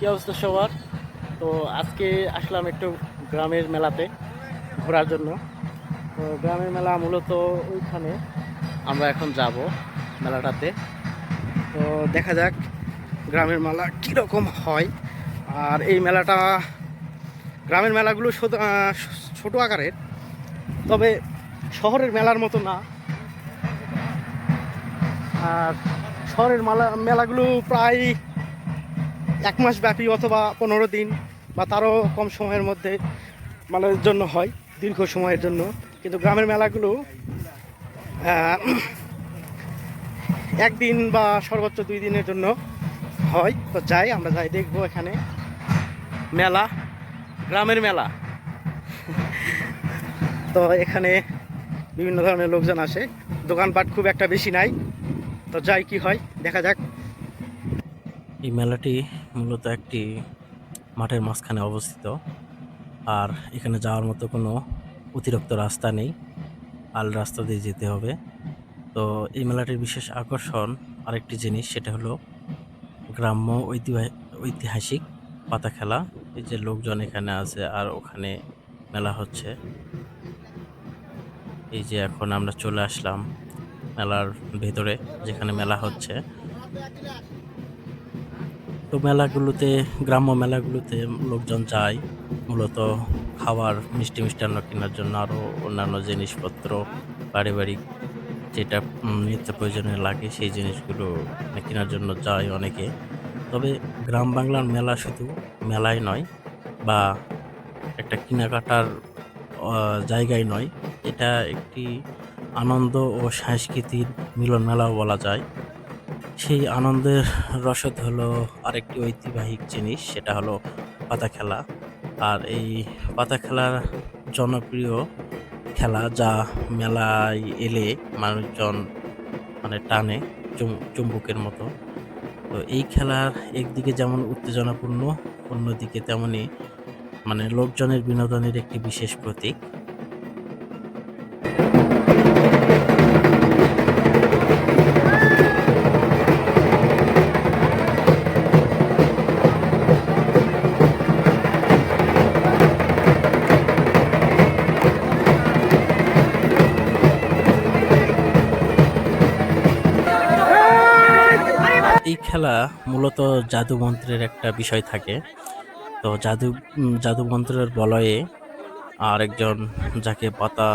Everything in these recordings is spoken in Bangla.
কী অবস্থা সবার? তো আজকে আসলাম একটু গ্রামের মেলাতে ঘোরার জন্য। তো গ্রামের মেলা মূলত ওইখানে আমরা এখন যাব মেলাটাতে। তো দেখা যাক গ্রামের মেলা কীরকম হয়। আর এই মেলাটা, গ্রামের মেলাগুলো ছোট আকারের, তবে শহরের মেলার মতো না। আর শহরের মেলা, মেলাগুলো প্রায় এক মাস ব্যাপী অথবা পনেরো দিন বা তারও কম সময়ের মধ্যে মেলার জন্য হয়, দীর্ঘ সময়ের জন্য। কিন্তু গ্রামের মেলাগুলো একদিন বা সর্বোচ্চ দুই দিনের জন্য হয়। তো যাই, আমরা যাই, দেখব এখানে মেলা, গ্রামের মেলা। তো এখানে বিভিন্ন ধরনের লোকজন আসে। দোকানপাট খুব একটা বেশি নাই। তো যাই, কি হয়, দেখা যাক। এই মেলাটি মূলত একটি মাঠের মাঝখানে অবস্থিত। আর এখানে যাওয়ার মতো কোনো অতিরিক্ত রাস্তা নেই। আল রাস্তা দিয়ে যেতে হবে। তো এই মেলাটির বিশেষ আকর্ষণ আরেকটি জিনিস, সেটা হলো গ্রাম্য ঐতিহাসিক পাতা খেলা এই যে লোকজন এখানে আছে আর ওখানে মেলা হচ্ছে। এই যে এখন আমরা চলে আসলাম মেলার ভেতরে, যেখানে মেলা হচ্ছে। তো মেলাগুলোতে, গ্রাম্য মেলাগুলোতে লোকজন যায়। মূলত খাবার মিষ্টি মিষ্টান্ন কেনার জন্য আরও অন্যান্য জিনিসপত্র, পারিবারিক যেটা নিত্য প্রয়োজনে লাগে সেই জিনিসগুলো কেনার জন্য যায় অনেকে। তবে গ্রাম বাংলার মেলা শুধু মেলাই নয় বা একটা কেনাকাটার জায়গায় নয়। এটা একটি আনন্দ ও সংস্কৃতির মিলন মেলাও বলা যায়। সেই আনন্দের রসদ হলো আরেকটি ঐতিহাসিক জিনিস, সেটা হলো পাতা খেলা। আর এই পাতা খেলার জনপ্রিয় খেলা যা মেলায় এলে মানুষজন মানে টানে চুম- চুম্বকের মতো। তো এই খেলার একদিকে যেমন উত্তেজনাপূর্ণ, অন্যদিকে তেমনই মানে লোকজনের বিনোদনের একটি বিশেষ প্রতীক। খেলা মূলত জাদু মন্ত্রের একটা বিষয় থাকে। তো জাদু উম, জাদু মন্ত্রের বলয়ে আরেকজন যাকে পাতা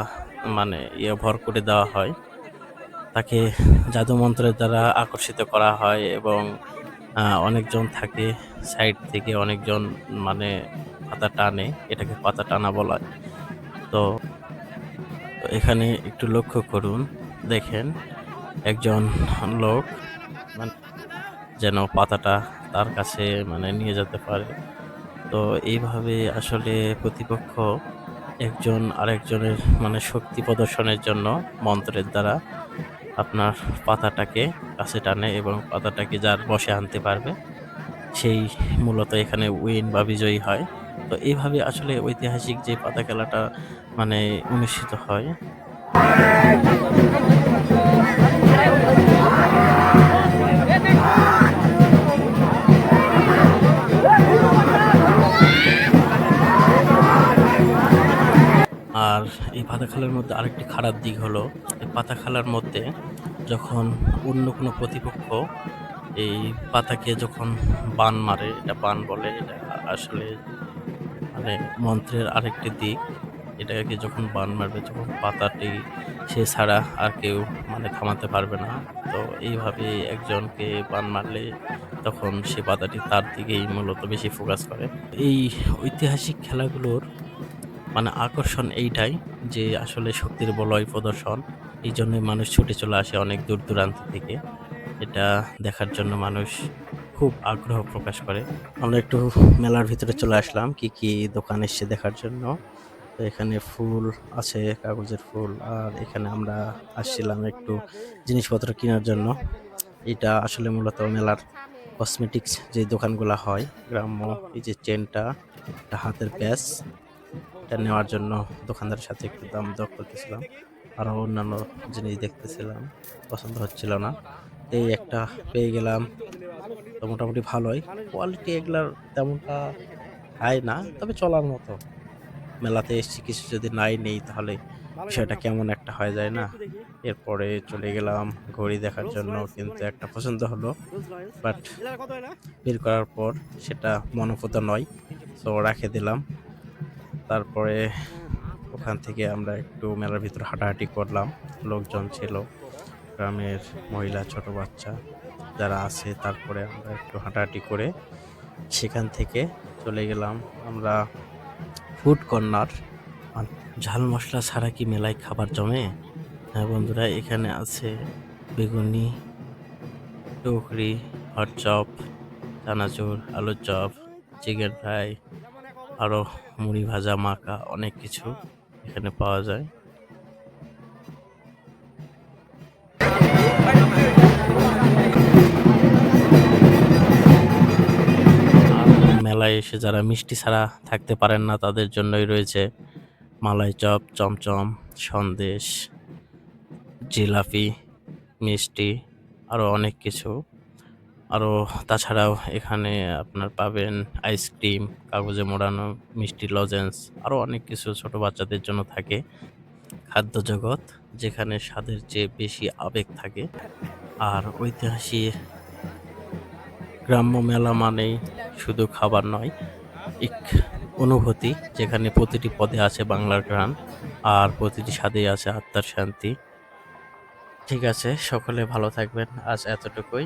মানে ইয়ে ভর করে দেওয়া হয় তাকে জাদু মন্ত্রের দ্বারা আকর্ষিত করা হয় এবং অনেকজন থাকে সাইড থেকে অনেকজন মানে পাতা টানে এটাকে পাতা টানা বলা তো এখানে একটু লক্ষ্য করুন দেখেন একজন লোক মানে যেন পাতাটা তার কাছে মানে নিয়ে যেতে পারে। তো এইভাবে আসলে প্রতিপক্ষ একজন আরেকজনের মানে শক্তি প্রদর্শনের জন্য মন্ত্রের দ্বারা আপনার পাতাটাকে কাছে টানে এবং পাতাটাকে যার বসে আনতে পারবে, সেই মূলত এখানে উইন বা বিজয়ী হয়। তো এইভাবে আসলে ঐতিহাসিক যে পাতা খেলাটা মানে অনুষ্ঠিত হয়। এই পাতা খেলার মধ্যে আরেকটি খারাপ দিক হলো, এই পাতা খেলার মধ্যে যখন অন্য কোনো প্রতিপক্ষ এই পাতাকে যখন বান মারে, এটা বান বলে, এটা আসলে মানে মন্ত্রের আরেকটি দিক, এটাকে যখন বান মারবে যখন পাতাটি সে ছাড়া আর কেউ মানে থামাতে পারবে না। তো এইভাবে একজনকে বান মারলে তখন সে পাতাটি তার দিকেই মূলত বেশি ফোকাস করে। এই ঐতিহাসিক খেলাগুলোর মানে আকর্ষণ এইটাই যে আসলে শক্তির বলয় প্রদর্শন। এই জন্যই মানুষ ছুটে চলে আসে অনেক দূর দূরান্ত থেকে। এটা দেখার জন্য মানুষ খুব আগ্রহ প্রকাশ করে। আমরা একটু মেলার ভিতরে চলে আসলাম, কি কি দোকান এসছে দেখার জন্য। তো এখানে ফুল আছে, কাগজের ফুল, আর এখানে আমরা আসছিলাম একটু জিনিসপত্র কেনার জন্য। এটা আসলে মূলত মেলার কসমেটিক্স যে দোকানগুলো হয়, গ্রাম্য এই যে চেনটা হাতের প্যাচ এটা নেওয়ার জন্য দোকানদারের সাথে একটু দাম দর করতেছিলাম। আরও অন্যান্য জিনিস দেখতেছিলাম, পছন্দ হচ্ছিল না। এই একটা পেয়ে গেলাম, তো মোটামুটি ভালোই। কোয়ালিটি এগুলার তেমনটা হাই না, তবে চলার মতো। মেলাতে এসেছি, কিছু যদি নাই, নেই, তাহলে বিষয়টা কেমন একটা হয়ে যায় না। এরপরে চলে গেলাম ঘড়ি দেখার জন্য, কিন্তু একটা পছন্দ হলো। বাট বের করার পর সেটা মনোপুত নয়, তো রাখে দিলাম। তারপরে ওখান থেকে আমরা একটু মেলার ভিতর হাঁটাহাঁটি করলাম। লোকজন ছিল, গ্রামের মহিলা, ছোট বাচ্চা যারা আছে, তারপরে আমরা একটু হাঁটাহাঁটি করে সেখান থেকে চলে গেলাম আমরা ফুড কর্নার। ঝাল মশলা ছাড়া কি মেলায় খাবার জমে? হ্যাঁ বন্ধুরা, এখানে আছে বেগুনি, টুকরি হট চপ চানাচুর, আলুর চপ, চিকেন ফ্রাই আরও মুড়ি ভাজা, মাখা অনেক কিছু এখানে পাওয়া যায়। মেলায় এসে যারা মিষ্টি ছাড়া থাকতে পারেন না, তাদের জন্যই রয়েছে মালাই চপ, চমচম, সন্দেশ, জিলাপি, মিষ্টি আরও অনেক কিছু। আরও তাছাড়াও এখানে আপনার পাবেন আইসক্রিম, কাগজে মোড়ানো, মিষ্টি লজেন্স আরও অনেক কিছু ছোট বাচ্চাদের জন্য থাকে খাদ্য জগৎ যেখানে স্বাদের চেয়ে বেশি আবেগ থাকে। আর ঐতিহাসিক গ্রাম্য মেলা মানেই শুধু খাবার নয় এক অনুভূতি, যেখানে প্রতিটি পদে আছে বাংলার গান আর প্রতিটি স্বাদেই আছে আত্মার শান্তি। ঠিক আছে, সকলে ভালো থাকবেন। আজ এতটুকুই।